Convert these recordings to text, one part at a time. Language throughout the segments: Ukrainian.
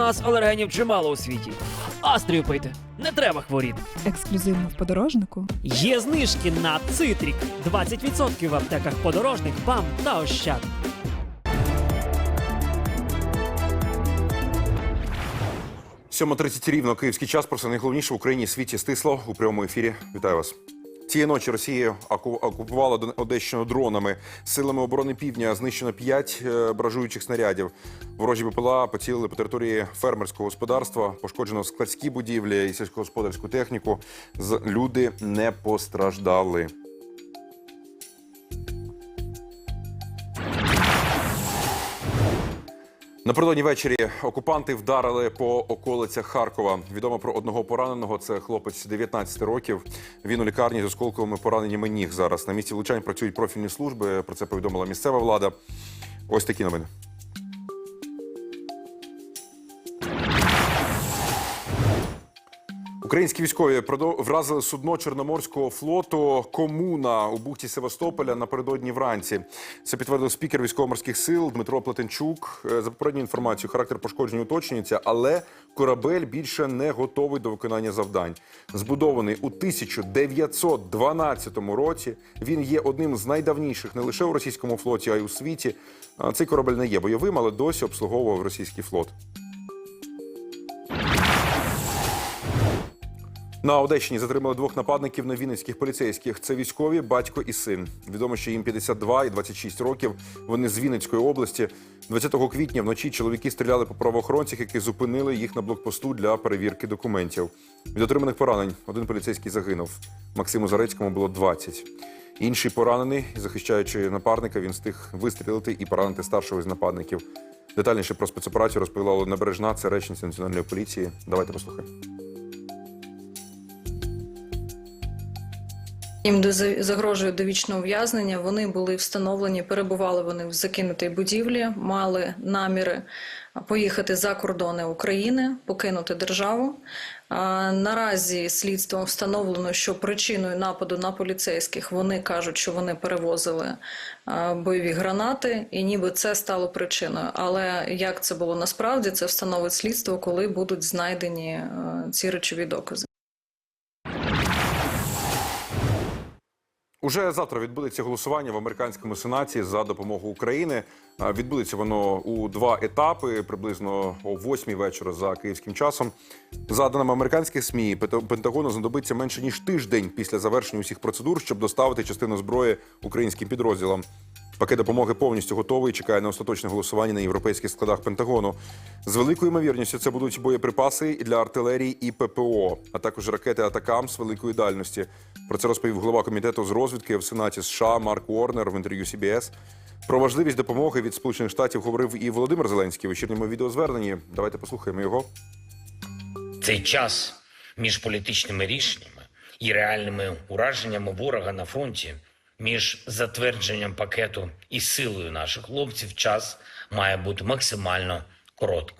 нас алергенів чимало у світі. Астрію пийте, не треба хворіти. Ексклюзивно в подорожнику. Є знижки на цитрік. 20% в аптеках подорожник, бам та ощад. Сьома 30 рівно київський час. Про все найголовніше в Україні світі стисло у прямому ефірі. Вітаю вас. Цієї ночі Росія оку- окупувала Одещину дронами. Силами оборони півдня знищено 5 бражуючих снарядів. Ворожі БПЛА поцілили по території фермерського господарства, пошкоджено складські будівлі і сільськогосподарську техніку. Люди не постраждали. Напередодні ввечері окупанти вдарили по околицях Харкова. Відомо про одного пораненого. Це хлопець 19 років. Він у лікарні з осколковими пораненнями ніг зараз. На місці влучань працюють профільні служби. Про це повідомила місцева влада. Ось такі новини. Українські військові вразили судно Чорноморського флоту Комуна у бухті Севастополя напередодні вранці. Це підтвердив спікер військово-морських сил Дмитро Плетенчук. Е, За попередньою інформацією, характер пошкоджень уточнюється, але корабель більше не готовий до виконання завдань. Збудований у 1912 році. Він є одним з найдавніших не лише у російському флоті, а й у світі. Цей корабель не є бойовим, але досі обслуговував російський флот. На Одещині затримали двох нападників на вінницьких поліцейських. Це військові, батько і син. Відомо, що їм 52 і 26 років. Вони з Вінницької області. 20 квітня вночі чоловіки стріляли по правоохоронцях, які зупинили їх на блокпосту для перевірки документів. Від отриманих поранень один поліцейський загинув. Максиму Зарецькому було 20. Інший поранений, захищаючи напарника, він встиг вистрілити і поранити старшого із нападників. Детальніше про спецоперацію розповіла Олена Бережна, це речниця національної поліції. Давайте послухаємо. Їм загрожує довічне ув'язнення. Вони були встановлені, перебували вони в закинутій будівлі, мали наміри поїхати за кордони України, покинути державу. Наразі слідством встановлено, що причиною нападу на поліцейських вони кажуть, що вони перевозили бойові гранати, і ніби це стало причиною. Але як це було насправді, це встановить слідство, коли будуть знайдені ці речові докази. Уже завтра відбудеться голосування в американському сенаті за допомогу України. Відбудеться воно у два етапи, приблизно о 8 вечора за київським часом. За даними американських СМІ, Пента- Пентагону знадобиться менше ніж тиждень після завершення усіх процедур, щоб доставити частину зброї українським підрозділам. Пакет допомоги повністю готовий. Чекає на остаточне голосування на європейських складах Пентагону. З великою ймовірністю це будуть боєприпаси для артилерії і ППО, а також ракети Атакам з великої дальності. Про це розповів голова комітету з розвідки в Сенаті США Марк Уорнер в інтерв'ю CBS. Про важливість допомоги від Сполучених Штатів говорив і Володимир Зеленський в вечірньому відеозверненні. Давайте послухаємо його. Цей час між політичними рішеннями і реальними ураженнями ворога на фронті, між затвердженням пакету і силою наших хлопців, час має бути максимально коротким.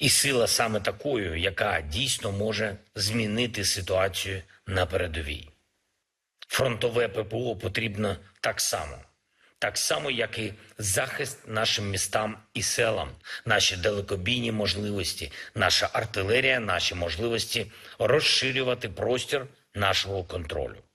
І сила саме такою, яка дійсно може змінити ситуацію на передовій. Фронтове ППО потрібно так само. Так само, як і захист нашим містам і селам, наші далекобійні можливості, наша артилерія, наші можливості розширювати простір нашого контролю.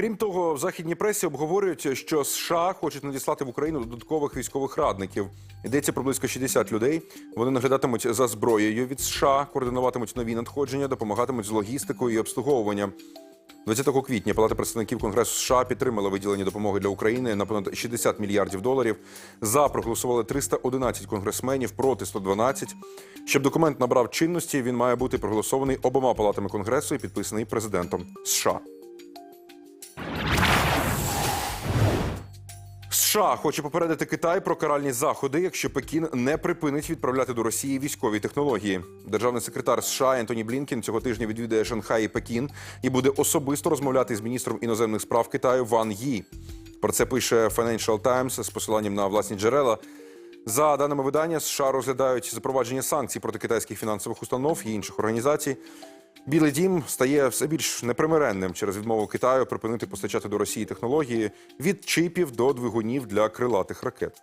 Крім того, в західній пресі обговорюють, що США хочуть надіслати в Україну додаткових військових радників. Йдеться про близько 60 людей. Вони наглядатимуть за зброєю від США, координуватимуть нові надходження, допомагатимуть з логістикою і обслуговуванням. 20 квітня Палата представників Конгресу США підтримала виділення допомоги для України на понад 60 мільярдів доларів. За проголосували 311 конгресменів проти 112. Щоб документ набрав чинності, він має бути проголосований обома палатами Конгресу і підписаний президентом США. США хоче попередити Китай про каральні заходи, якщо Пекін не припинить відправляти до Росії військові технології. Державний секретар США Ентоні Блінкен цього тижня відвідає Шанхай і Пекін і буде особисто розмовляти з міністром іноземних справ Китаю Ван Ї. Про це пише Financial Times з посиланням на власні джерела. За даними видання, США розглядають запровадження санкцій проти китайських фінансових установ і інших організацій. Білий дім стає все більш непримиренним через відмову Китаю припинити постачати до Росії технології від чипів до двигунів для крилатих ракет.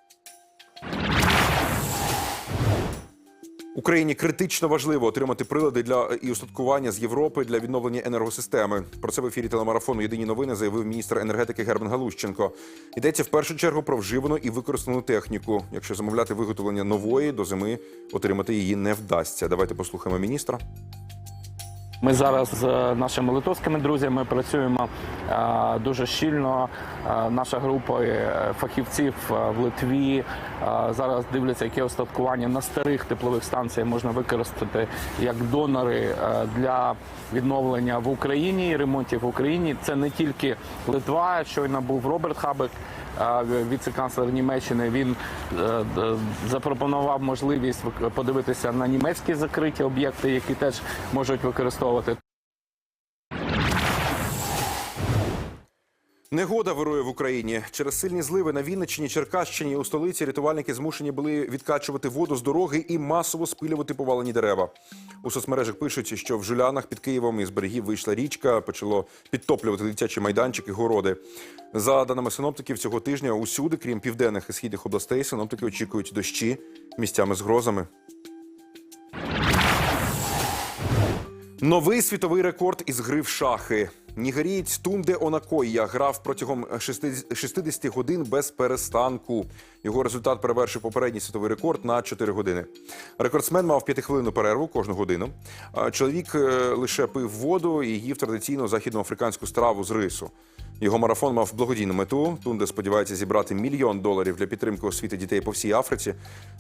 Україні критично важливо отримати прилади для і устаткування з Європи для відновлення енергосистеми. Про це в ефірі телемарафону Єдині новини заявив міністр енергетики Герман Галущенко. Йдеться в першу чергу про вживану і використану техніку. Якщо замовляти виготовлення нової до зими, отримати її не вдасться. Давайте послухаємо міністра. Ми зараз з нашими литовськими друзями працюємо е, дуже щільно. Е, Наша група е, фахівців е, в Литві е, зараз дивляться, яке остаткування на старих теплових станціях можна використати як донори е, для відновлення в Україні ремонтів в Україні. Це не тільки Литва. Щойно був Роберт Хабек, е, віце-канцлер Німеччини. Він е, запропонував можливість подивитися на німецькі закриті об'єкти, які теж можуть використовувати. Негода вирує в Україні через сильні зливи на Вінниччині, Черкащині у столиці рятувальники змушені були відкачувати воду з дороги і масово спилювати повалені дерева. У соцмережах пишуть, що в Жулянах під Києвом із берегів вийшла річка, почало підтоплювати дитячі майданчики, городи. За даними синоптиків, цього тижня усюди, крім південних і східних областей, синоптики очікують дощі місцями з грозами. Новий світовий рекорд із гри в шахи. Нігерієць Тунде Онакоя грав протягом 60 60 годин без перестанку. Його результат перевершив попередній світовий рекорд на 4 години. Рекордсмен мав п'ятихвилинну перерву кожну годину. Чоловік е, лише пив воду і їв традиційну західноафриканську страву з рису. Його марафон мав благодійну мету. Тунде сподівається зібрати мільйон доларів для підтримки освіти дітей по всій Африці.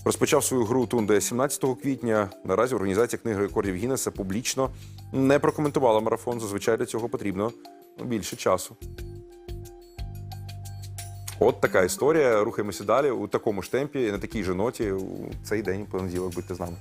Розпочав свою гру Тунде 17 квітня. Наразі організація книги рекордів Гіннеса публічно не прокоментувала марафон. Зазвичай для цього потрібно більше часу. От така історія. Рухаємося далі у такому ж темпі, на такій же ноті. У цей день понеділок будьте з нами.